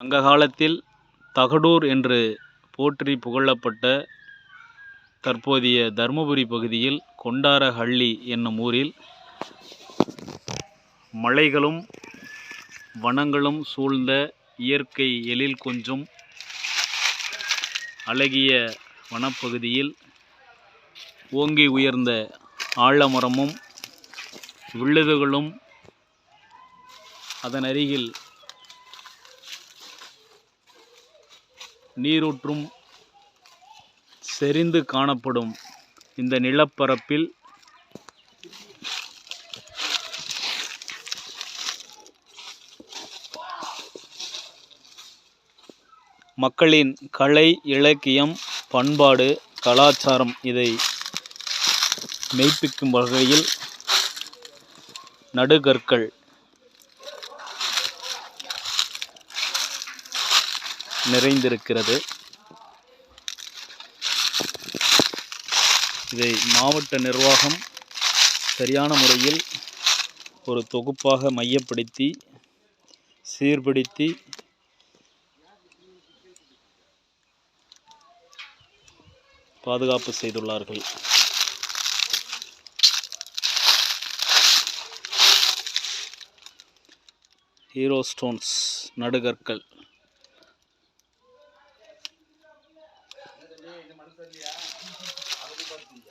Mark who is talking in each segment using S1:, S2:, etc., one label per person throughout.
S1: சங்க காலத்தில் தகடூர் என்று போற்றி புகழப்பட்ட தற்போதைய தருமபுரி பகுதியில் கொண்டாரஹள்ளி என்னும் ஊரில் மலைகளும் வனங்களும் சூழ்ந்த இயற்கை எழில் கொஞ்சும் அழகிய வனப்பகுதியில் ஓங்கி உயர்ந்த ஆழமரமும் விழுதுகளும் அதன் நீரூற்றும் செறிந்து காணப்படும் இந்த நிலப்பரப்பில் மக்களின் கலை இலக்கியம் பண்பாடு கலாச்சாரம் இதை மெய்ப்பிக்கும் வகையில் நடுகற்கள். நிறைந்திருக்கிறது. இதை மாவட்ட நிர்வாகம் சரியான முறையில் ஒரு தொகுப்பாக மையப்படுத்தி சீர்படுத்தி பாதுகாப்பு செய்துள்ளார்கள். Hero stones நடுகற்கள்.
S2: 这里啊，就是爬到这个顶。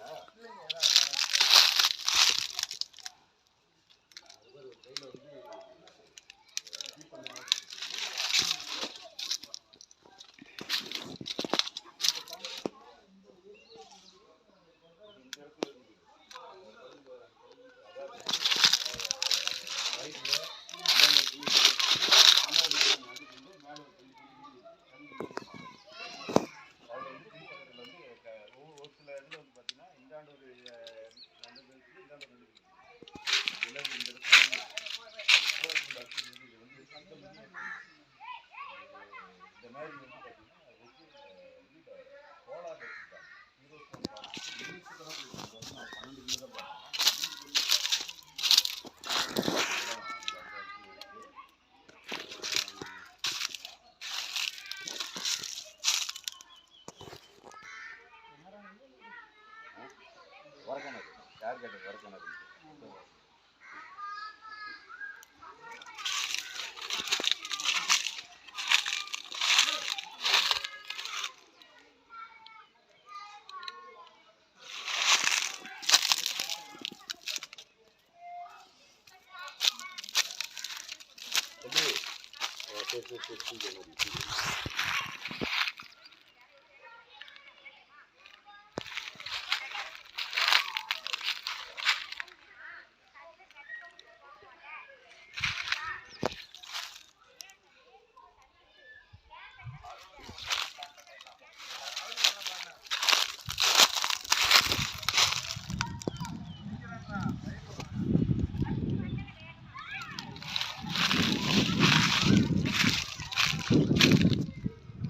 S2: de regreso a la